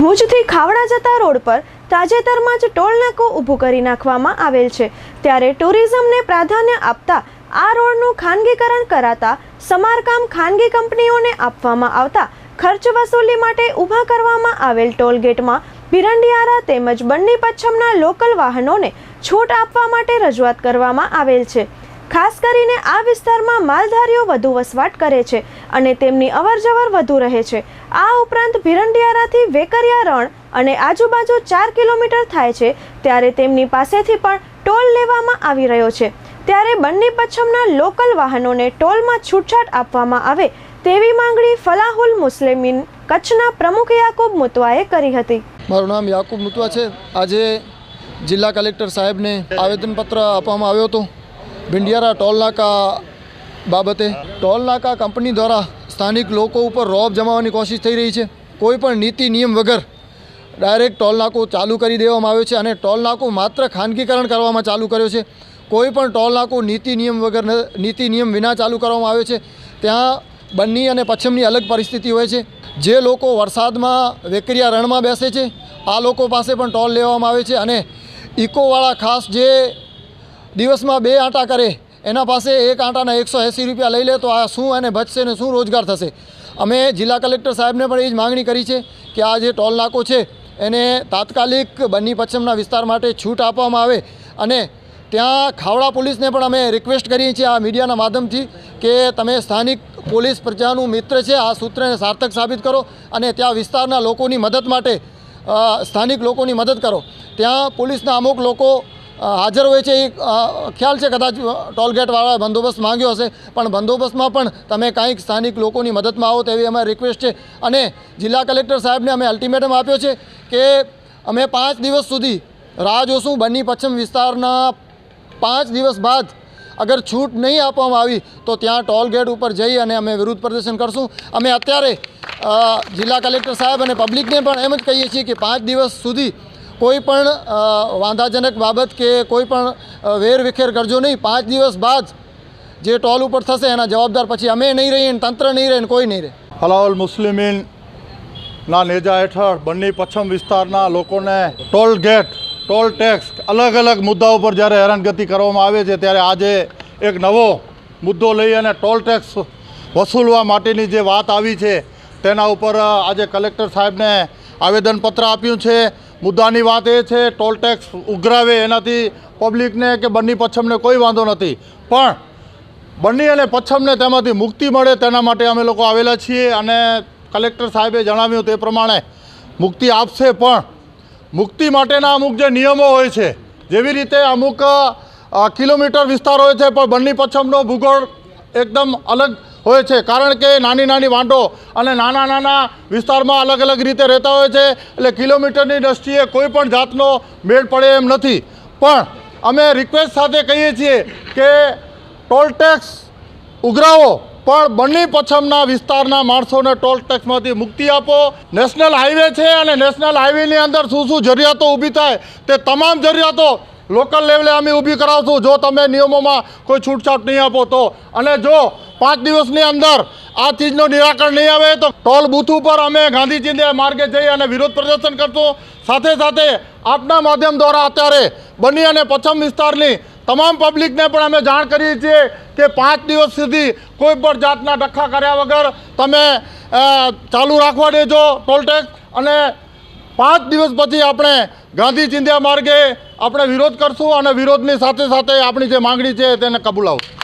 ભુજથી ખાવડા જતા રોડ પર તાજેતરમાં જ ટોલ નાકું ઊભું કરી નાખવામાં આવેલ છે. ત્યારે ટુરિઝમને પ્રાધાન્ય આપતા આ રોડનું ખાનગીકરણ કરાતા સમારકામ ખાનગી કંપનીઓને આપવામાં આવતા ખર્ચ વસૂલી માટે ઊભા કરવામાં આવેલ ટોલ ગેટમાં ભિરંડિયારા તેમજ બંને પચ્છમના લોકલ વાહનોને છૂટ આપવા માટે રજૂઆત કરવામાં આવેલ છે. ખાસ કરીને આ વિસ્તારમાં માલધારીઓ વધુ વસવાટ કરે છે. અને તેમની અવરજવર વધુ રહે છે. આ ઉપરાંત ભીરંડિયારાથી વેકરિયા રણ અને આજુબાજુ ચાર કિલોમીટર થાય છે, ત્યારે તેમની પાસેથી પણ ટોલ લેવામાં આવી રહ્યો છે. ત્યારે બંને પચ્છમના લોકલ વાહનોને ટોલમાં છૂટછાટ આપવામાં આવે તેવી માંગણી ફલાહુલ મુસ્લિમીન કચ્છના પ્રમુખ યાકુબ મુતવાએ કરી હતી. મારું નામ યાકુબ મુતવા છે. આજે જિલ્લા કલેક્ટર સાહેબને આવેદનપત્ર આપવામાં આવ્યો હતો. ભીંડિયારા ટોલ બાબતે ટોલ નાકા કંપની દ્વારા સ્થાનિક લોકો ઉપર રોબ જમાવવાની કોશિશ થઈ રહી છે. કોઈપણ નીતિ નિયમ વગર ડાયરેક્ટ ટોલ નાકું ચાલુ કરી દેવામાં આવ્યો છે અને ટોલ નાકું માત્ર ખાનગીકરણ કરવામાં ચાલુ કર્યો છે. કોઈ પણ ટોલ નાકું નીતિ નિયમ વગર નીતિ નિયમ વિના ચાલુ કરવામાં આવ્યો છે. ત્યાં બંની અને પશ્ચિમની અલગ પરિસ્થિતિ હોય છે. જે લોકો વરસાદમાં વેકરિયા રણમાં બેસે છે, આ લોકો પાસે પણ ટોલ લેવામાં આવે છે અને ઇકોવાળા ખાસ જે દિવસમાં બે આંટા કરે એના પાસે એક આંટાના એકસો એંસી રૂપિયા લઈ લે તો આ શું એને બચશે ને શું રોજગાર થશે? અમે જિલ્લા કલેક્ટર સાહેબને પણ એ જ માગણી કરી છે કે આ જે ટોલ નાકો છે, એને તાત્કાલિક બન્ની પશ્ચિમના વિસ્તાર માટે છૂટ આપવામાં આવે અને ત્યાં ખાવડા પોલીસને પણ અમે રિક્વેસ્ટ કરીએ છીએ આ મીડિયાના માધ્યમથી કે તમે સ્થાનિક પોલીસ પ્રજાનું મિત્ર છે, આ સૂત્રને સાર્થક સાબિત કરો અને ત્યાં વિસ્તારના લોકોની મદદ માટે સ્થાનિક લોકોની મદદ કરો. ત્યાં પોલીસના અમુક લોકો હાજર હોય છે એ ખ્યાલ છે કદાચ ટોલગેટવાળાએ બંદોબસ્ત માંગ્યો હશે. પણ બંદોબસ્તમાં પણ તમે કાંઈક સ્થાનિક લોકોની મદદમાં આવો તેવી અમારી રિક્વેસ્ટ છે. અને જિલ્લા કલેક્ટર સાહેબને અમે અલ્ટિમેટમ આપ્યો છે કે અમે પાંચ દિવસ સુધી રાહ જોશું બન્ની પશ્ચિમ વિસ્તારના પાંચ દિવસ બાદ અગર છૂટ નહીં આપવામાં આવી તો ત્યાં ટોલ ગેટ ઉપર જઈ અને અમે વિરોધ પ્રદર્શન કરશું. અમે અત્યારે જિલ્લા કલેક્ટર સાહેબ અને પબ્લિકને પણ એમ જ કહીએ છીએ કે પાંચ દિવસ સુધી કોઈ પણ વાંધાજનક બાબત કે કોઈ પણ વેરવિખેર કરજો નહીં. પાંચ દિવસ બાદ જે ટોલ ઉપર થશે એના જવાબદાર પછી અમે નહીં રહીએ તંત્ર નહીં રહે કોઈ નહીં રહે. હલાવલ મુસ્લિમીન ના નેજા હેઠળ બંને પશ્ચિમ વિસ્તારના લોકોને ટોલ ગેટ, ટોલ ટેક્સ અલગ અલગ મુદ્દાઓ પર જ્યારે હેરાનગતિ કરવામાં આવે છે, ત્યારે આજે એક નવો મુદ્દો લઈ અને ટોલ ટેક્સ વસૂલવા માટેની જે વાત આવી છે, તેના ઉપર આજે કલેક્ટર સાહેબને આવેદનપત્ર આપ્યું છે. મુદ્દાની વાત એ છે, ટોલ ટેક્સ ઉઘરાવે એનાથી પબ્લિકને કે બન્ની પચ્છમને કોઈ વાંધો નથી. પણ બંને અને પચ્છમને તેમાંથી મુક્તિ મળે તેના માટે અમે લોકો આવેલા છીએ અને કલેક્ટર સાહેબે જણાવ્યું તે પ્રમાણે મુક્તિ આપશે, પણ મુક્તિ માટેના અમુક જે નિયમો હોય છે, જેવી રીતે અમુક કિલોમીટર વિસ્તાર હોય છે, પણ બન્ની પચ્છમનો ભૂગોળ એકદમ અલગ હોય છે. કારણ કે નાની નાની વાંટો અને નાના નાના વિસ્તારમાં અલગ અલગ રીતે રહેતા હોય છે. એટલે કિલોમીટરની દ્રષ્ટિએ કોઈ પણ જાતનો મેળ પડે એમ નથી. પણ અમે રિક્વેસ્ટ સાથે કહીએ છીએ કે ટોલ ટેક્સ ઉઘરાવો, પણ બંને પચ્છમના વિસ્તારના માણસોને ટોલ ટેક્સમાંથી મુક્તિ આપો. નેશનલ હાઈવે છે અને નેશનલ હાઈવેની અંદર શું શું જરૂરિયાતો ઊભી થાય તે તમામ જરૂરિયાતો લોકલ લેવલે અમે ઊભી કરાવશું. જો તમે નિયમોમાં કોઈ છૂટછાટ નહીં આપો તો. અને જો પાંચ દિવસની અંદર આ ચીજનું નિરાકરણ નહીં આવે તો ટોલ બૂથ ઉપર અમે ગાંધીજી માર્ગે જઈ અને વિરોધ પ્રદર્શન કરશું. સાથે સાથે આપના માધ્યમ દ્વારા અત્યારે બની અને પશ્ચિમ વિસ્તારની તમામ પબ્લિકને પણ અમે જાણ કરીએ છીએ કે પાંચ દિવસ સુધી કોઈ પણ જાતના ડખા કર્યા વગર તમે ચાલુ રાખવા દેજો ટોલટેક્સ અને પાંચ દિવસ પછી આપણે ગાંધી ચિંધ્યા માર્ગે આપણે વિરોધ કરશું અને વિરોધની સાથે સાથે આપણી જે માંગણી છે તેને કબૂલાવશું.